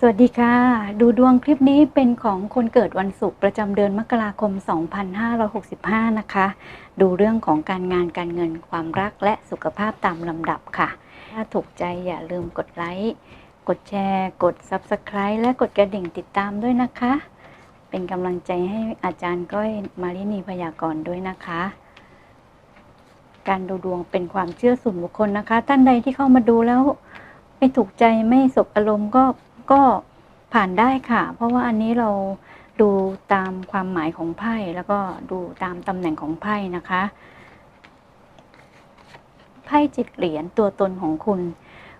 สวัสดีค่ะ ดูดวงคลิปนี้เป็นของคนเกิดวันศุกร์ประจำเดือนมกราคม 2565 นะคะ ดูเรื่องของการงานการเงินความรักและสุขภาพตามลำดับค่ะ ถ้าถูกใจอย่าลืมกดไลค์ กดแชร์ กด Subscribe และกดกระดิ่งติดตามด้วยนะคะ เป็นกำลังใจให้อาจารย์ก้อยมารินีพยากรณ์ด้วยนะคะการดูดวงเป็นความเชื่อส่วนบุคคลนะคะ ท่านใดที่เข้ามาดูแล้ว ไม่ถูกใจไม่สบอารมณ์ก็ ก็ผ่านได้ค่ะ เพราะว่าอันนี้เราดูตามความหมายของไพ่แล้วก็ดูตามตำแหน่งของไพ่นะคะไพ่จิตเหรียญตัวตนของคุณ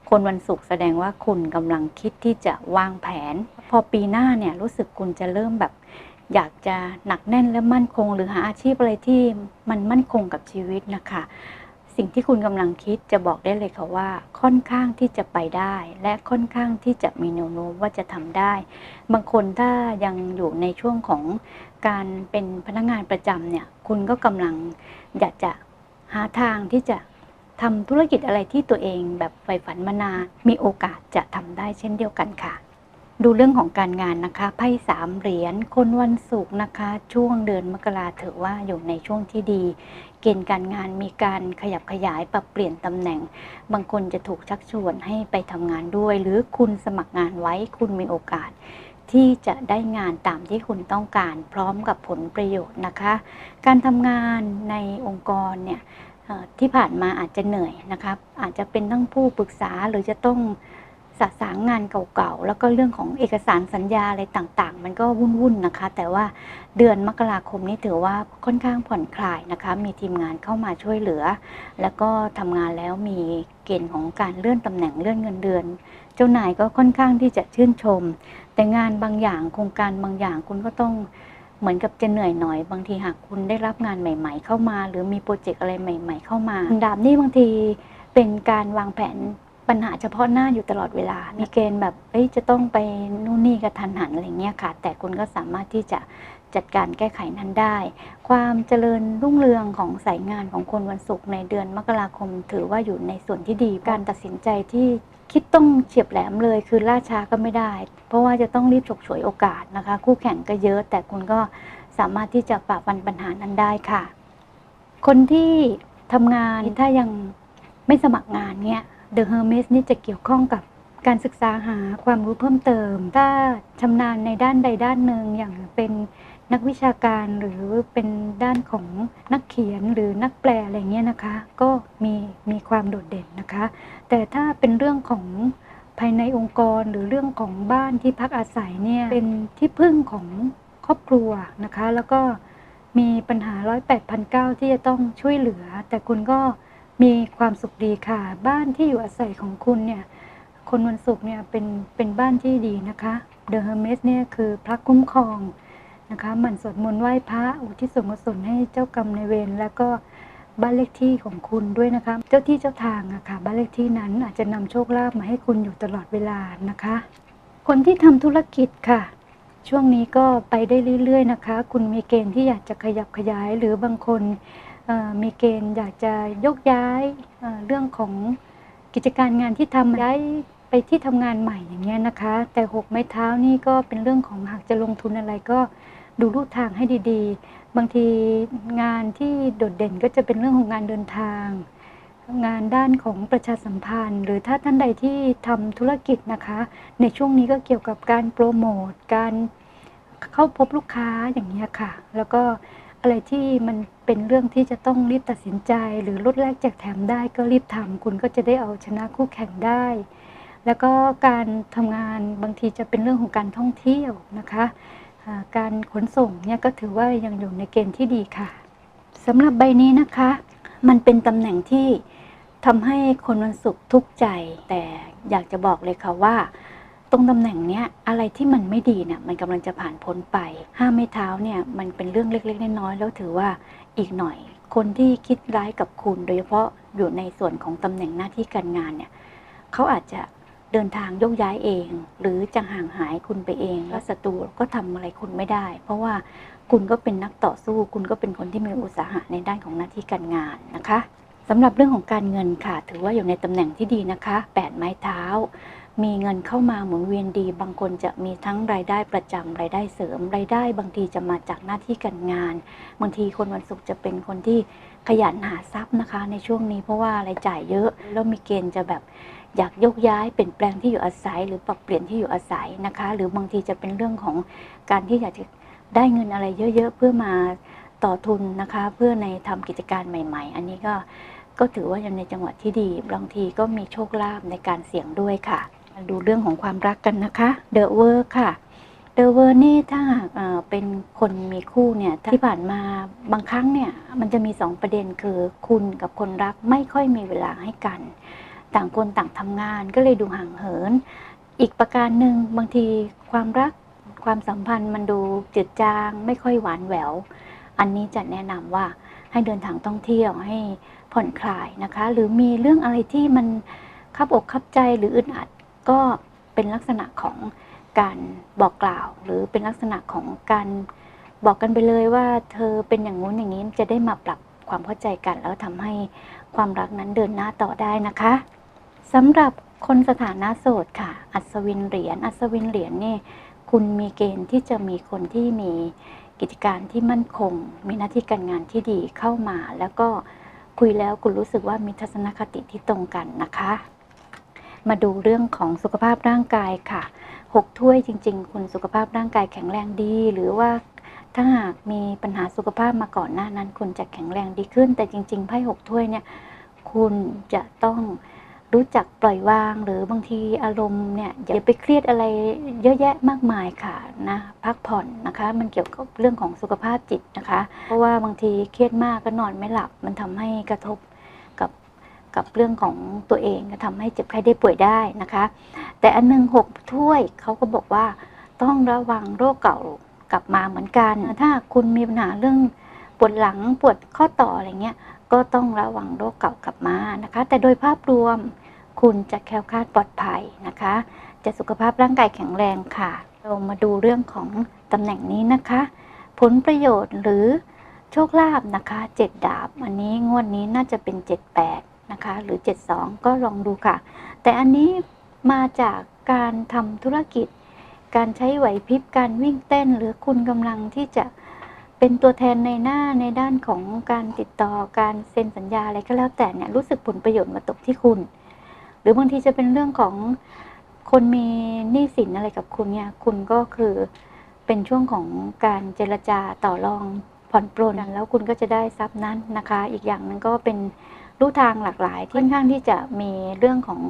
คนวันศุกร์แสดงว่าคุณกำลังคิดที่จะวางแผน พอปีหน้าเนี่ยรู้สึกคุณจะเริ่มแบบ อยากจะหนักแน่นและมั่นคง หรือหาอาชีพอะไรที่มันมั่นคงกับชีวิตนะคะ สิ่งที่คุณกำลังคิดจะบอกได้เลยค่ะว่า ค่อนข้างที่จะไปได้ และค่อนข้างที่จะมีแนวโน้มว่าจะทำได้ บางคนถ้ายังอยู่ในช่วงของการเป็นพนักงานประจำเนี่ย คุณก็กำลังอยากจะหาทางที่จะทำธุรกิจอะไรที่ตัวเองแบบใฝ่ฝันมานานมีโอกาสจะทำได้เช่นเดียวกันค่ะ ดูเรื่องของการงานนะคะไพ่สามเหรียญคนวันศุกร์นะคะ ช่วงเดือนมกราถือว่าอยู่ในช่วงที่ดี เกณฑ์การงานมีการขยับขยายปรับเปลี่ยนตำแหน่ง บางคนจะถูกชักชวนให้ไปทำงานด้วย หรือคุณสมัครงานไว้คุณมีโอกาส ที่จะได้งานตามที่คุณต้องการ พร้อมกับผลประโยชน์นะคะ การทำงานในองค์กรเนี่ยที่ผ่านมาอาจจะเหนื่อยนะครับอาจจะเป็นทั้งผู้ปรึกษาหรือจะต้อง สะสางงานเก่าๆ แล้วก็เรื่องของเอกสารสัญญาอะไรต่างๆ มันก็วุ่นๆนะคะ แต่ว่าเดือนมกราคมนี้ถือว่าค่อนข้างผ่อนคลายนะคะ มีทีมงานเข้ามาช่วยเหลือ แล้วก็ทำงานแล้วมีเกณฑ์ของการเลื่อนตำแหน่งเลื่อนเงินเดือน เจ้านายก็ค่อนข้างที่จะชื่นชม แต่งานบางอย่างโครงการบางอย่างคุณก็ต้องเหมือนกับจะเหนื่อยหน่อย บางทีหากคุณได้รับงานใหม่ ๆ เข้ามา หรือมีโปรเจกต์อะไรใหม่ ๆ เข้ามาดาบนี่บางทีเป็นการวางแผน ปัญหาเฉพาะหน้าอยู่ตลอดเวลา มีเกณฑ์แบบจะต้องไปนู่นนี่กระทันหันอะไรเงี้ยค่ะ แต่คุณก็สามารถที่จะจัดการแก้ไขนั้นได้ ความเจริญรุ่งเรืองของสายงานของคนวันศุกร์ในเดือนมกราคม ถือว่าอยู่ในส่วนที่ดี การตัดสินใจที่คิดต้องเฉียบแหลมเลยคือล่าช้าก็ไม่ได้ เพราะว่าจะต้องรีบฉกฉวยโอกาสนะคะ คู่แข่งก็เยอะแต่คุณก็สามารถที่จะฝ่าฟันปัญหานั้นได้ค่ะ คนที่ทำงานถ้ายังไม่สมัครงานเนี่ย The Hermes นี่จะเกี่ยวข้องกับการศึกษาหาความรู้เพิ่มเติม ถ้าชำนาญในด้านใดด้านหนึ่งอย่างเป็นนักวิชาการหรือเป็นด้านของนักเขียนหรือนักแปลอะไรเงี้ยนะคะ ก็มีมีความโดดเด่นนะคะ แต่ถ้าเป็นเรื่องของภายในองค์กรหรือเรื่องของบ้านที่พักอาศัยเนี่ยเป็นที่พึ่งของครอบครัวนะคะ แล้วก็มีปัญหาร้อยแปดพันเก้าที่จะต้องช่วยเหลือ แต่คุณก็ มีความสุขดีค่ะ บ้านที่อยู่อาศัยของคุณเนี่ย คนวันศุกร์เนี่ยเป็นเป็นบ้านที่ดีนะคะ The Hermes เมสเนี่ยคือพระคุ้มครองนะคะหมั่นสวดมนต์ไหว้พระอุทิศส่วนกุศลให้เจ้ากรรมในเวรแล้วก็บ้านเลขที่ของคุณด้วยนะคะ เจ้าที่เจ้าทางอะค่ะ บ้านเลขที่นั้นอาจจะนำโชคลาภมาให้คุณอยู่ตลอดเวลานะคะ คนที่ทำธุรกิจค่ะ ช่วงนี้ก็ไปได้เรื่อยๆนะคะ คุณมีเกณฑ์ที่อยากจะขยับขยายหรือบางคน มีเกณฑ์อยากจะยกย้ายเรื่องของกิจการงานที่ทำย้ายไปที่ทำงานใหม่อย่างเงี้ยนะคะ แต่หกไม้เท้านี่ก็เป็นเรื่องของหากจะลงทุนอะไรก็ดูรูทางให้ดีๆ บางทีงานที่โดดเด่นก็จะเป็นเรื่องของงานเดินทาง งานด้านของประชาสัมพันธ์ หรือถ้าท่านใดที่ทำธุรกิจนะคะ ในช่วงนี้ก็เกี่ยวกับการโปรโมทการเข้าพบลูกค้าอย่างเงี้ยค่ะ แล้วก็ อะไรที่มันเป็นเรื่องที่จะต้องรีบตัดสินใจ หรือลดแลกแจกแถมได้ก็รีบทำคุณก็จะได้เอาชนะคู่แข่งได้ แล้วก็การทำงานบางทีจะเป็นเรื่องของการท่องเที่ยวนะคะการขนส่งเนี่ยก็ถือว่ายังอยู่ในเกณฑ์ที่ดีค่ะสำหรับใบนี้นะคะ มันเป็นตำแหน่งที่ทำให้คนวันศุกร์ทุกข์ใจ แต่อยากจะบอกเลยค่ะว่า ตรงตำแหน่งเนี้ยอะไรที่มันไม่ดีเนี่ยมันกำลังจะผ่านพ้นไป ห้ามไม่เท้าเนี่ยมันเป็นเรื่องเล็กๆน้อยๆแล้วถือว่าอีกหน่อย คนที่คิดร้ายกับคุณ โดยเฉพาะอยู่ในส่วนของตำแหน่งหน้าที่การงานเนี่ยเขาอาจจะเดินทางยกย้ายเอง หรือจะห่างหายคุณไปเองแล้วศัตรูก็ทำอะไรคุณไม่ได้ เพราะว่าคุณก็เป็นนักต่อสู้ คุณก็เป็นคนที่มีอุตสาหะในด้านของหน้าที่การงานนะคะสำหรับเรื่องของการเงินค่ะ ถือว่าอยู่ในตำแหน่งที่ดีนะคะแปดไม้เท้า มีเงินเข้ามาหมุนเวียนดี บางคนจะมีทั้งรายได้ประจำรายได้เสริมรายได้ บางทีจะมาจากหน้าที่การงานบางทีคนวันศุกร์จะเป็นคนที่ขยันหาทรัพย์นะคะ ในช่วงนี้เพราะว่ารายจ่ายเยอะแล้วมีเกณฑ์จะแบบอยากยกย้ายเปลี่ยนแปลงที่อยู่อาศัย หรือปรับเปลี่ยนที่อยู่อาศัยนะคะ หรือบางทีจะเป็นเรื่องของการที่อยากจะได้เงินอะไรเยอะๆ เพื่อมาต่อทุนนะคะ เพื่อในทำกิจการใหม่ ๆ อันนี้ก็ก็ถือว่ายังในจังหวะที่ดี บางทีก็มีโชคลาภในการเสี่ยงด้วยค่ะ ดูเรื่องของความรักกันนะคะเดอะเวอร์ค่ะเดอะเวอร์นี่ถ้าหากเป็นคนมีคู่เนี่ยที่ผ่านมาบางครั้งเนี่ยมันจะมีสองประเด็นคือคุณกับคนรักไม่ค่อยมีเวลาให้กัน ต่างคนต่างทำงานก็เลยดูห่างเหิน อีกประการหนึ่งบางทีความรักความสัมพันธ์มันดูจืดจางไม่ค่อยหวานแหวว อันนี้จะแนะนำว่าให้เดินทางท่องเที่ยวให้ผ่อนคลายนะคะ หรือมีเรื่องอะไรที่มันคับอกคับใจหรืออึดอัด ก็เป็นลักษณะของการบอกกล่าว หรือเป็นลักษณะของการบอกกันไปเลยว่า เธอเป็นอย่างงู้นอย่างนี้จะได้มาปรับความเข้าใจกัน แล้วทำให้ความรักนั้นเดินหน้าต่อได้นะคะสำหรับคนสถานะโสดค่ะ อัศวินเหรียญอัศวินเหรียญนี่คุณมีเกณฑ์ที่จะมีคนที่มีกิจการที่มั่นคง มีหน้าที่การงานที่ดีเข้ามา แล้วก็คุยแล้วคุณรู้สึกว่ามีทัศนคติที่ตรงกันนะคะ มาดูเรื่องของสุขภาพร่างกายค่ะหกถ้วยจริง ๆ คุณสุขภาพร่างกายแข็งแรงดี หรือว่าถ้าหากมีปัญหาสุขภาพมาก่อนหน้านั้น คุณจะแข็งแรงดีขึ้น แต่จริง ๆไพ่หกถ้วยเนี่ยคุณจะต้องรู้จักปล่อยวาง หรือบางทีอารมณ์เนี่ยอย่าไปเครียดอะไรเยอะแยะมากมายค่ะนะพักผ่อนนะคะ มันเกี่ยวกับเรื่องของสุขภาพจิตนะคะ เพราะว่าบางทีเครียดมากก็นอนไม่หลับ มันทำให้กระทบกับ กับเรื่องของตัวเองก็ทำให้เจ็บไข้ได้ป่วยได้นะคะ แต่อันหนึ่งหกถ้วยเขาก็บอกว่าต้องระวังโรคเก่ากลับมาเหมือนกัน ถ้าคุณมีปัญหาเรื่องปวดหลังปวดข้อต่ออะไรเงี้ยก็ต้องระวังโรคเก่ากลับมานะคะ แต่โดยภาพรวมคุณจะแคล้วคลาดปลอดภัยนะคะ จะสุขภาพร่างกายแข็งแรงค่ะ เรามาดูเรื่องของตำแหน่งนี้นะคะ ผลประโยชน์หรือโชคลาภนะคะเจ็ดดาบ อันนี้งวดนี้น่าจะเป็น 78 นะคะ หรือ 72 ก็ลองดูค่ะ แต่อันนี้มาจากการทำธุรกิจ การใช้ไหวพริบการวิ่งเต้น หรือคุณกำลังที่จะเป็นตัวแทนในหน้าในด้านของการติดต่อการเซ็นสัญญาอะไรก็แล้วแต่เนี่ยรู้สึกผลประโยชน์มาตกที่คุณ หรือบางทีจะเป็นเรื่องของคนมีหนี้สินอะไรกับคุณเนี่ยคุณก็คือเป็นช่วงของการเจรจาต่อรองผ่อนปลนแล้วคุณก็จะได้ทรัพย์นั้นนะคะ อีกอย่างนึงก็เป็น รูทางหลากหลายที่ค่อนข้างที่จะมีเรื่องของ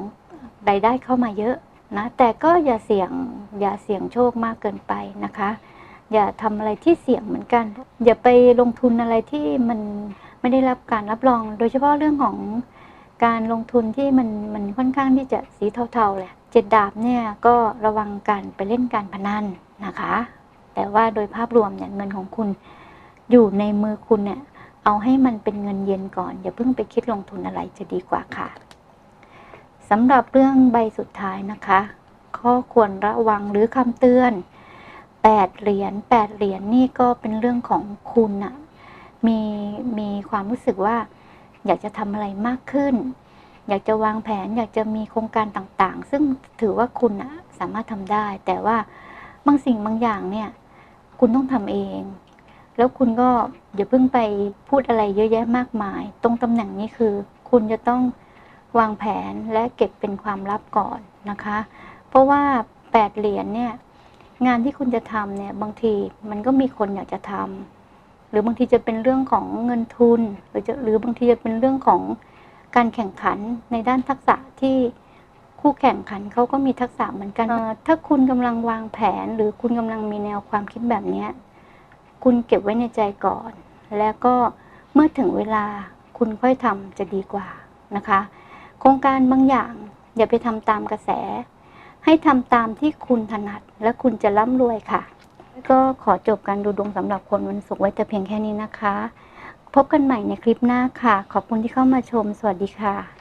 รายได้เข้ามาเยอะนะแต่ก็อย่าเสี่ยงอย่าเสี่ยงโชคมากเกินไปนะคะ อย่าทำอะไรที่เสี่ยงเหมือนกัน อย่าไปลงทุนอะไรที่มันไม่ได้รับการรับรอง โดยเฉพาะเรื่องของการลงทุนที่มันมันค่อนข้างที่จะสีเทาๆแหละเจ็ดดาบเนี่ยก็ระวังการไปเล่นการพนันนะคะ แต่ว่าโดยภาพรวมเนี่ยเงินของคุณอยู่ในมือคุณเนี่ย เอาให้มันเป็นเงินเย็นก่อน อย่าเพิ่งไปคิดลงทุนอะไรจะดีกว่าค่ะสำหรับเรื่องใบสุดท้ายนะคะ ข้อควรระวังหรือคำเตือนแปดเหรียญแปดเหรียญนี่ก็เป็นเรื่องของคุณอะมีมีความรู้สึกว่า อยากจะทำอะไรมากขึ้น อยากจะวางแผนอยากจะมีโครงการต่างๆ ซึ่งถือว่าคุณอะสามารถทำได้ แต่ว่าบางสิ่งบางอย่างเนี่ย คุณต้องทำเอง แล้วคุณก็อย่าเพิ่งไปพูดอะไรเยอะแยะมากมาย ตรงตำแหน่งนี้คือ คุณจะต้องวางแผนและเก็บเป็นความลับก่อนนะคะ เพราะว่าแปดเหรียญเนี่ยงานที่คุณจะทำเนี่ยบางทีมันก็มีคนอยากจะทำหรือบางทีจะเป็นเรื่องของเงินทุน หรือจะหรือบางทีจะเป็นเรื่องของการแข่งขันในด้านทักษะที่คู่แข่งขันเขาก็มีทักษะเหมือนกันเอ่อถ้าคุณกำลังวางแผน หรือคุณกำลังมีแนวความคิดแบบเนี้ย คุณเก็บไว้ในใจก่อน แล้วก็เมื่อถึงเวลาคุณค่อยทำจะดีกว่านะคะ โครงการบางอย่างอย่าไปทำตามกระแส ให้ทำตามที่คุณถนัด และคุณจะร่ำรวยค่ะ ก็ขอจบการดูดวงสำหรับคนวันศุกร์ไว้แต่เพียงแค่นี้นะคะ พบกันใหม่ในคลิปหน้าค่ะ ขอบคุณที่เข้ามาชม สวัสดีค่ะ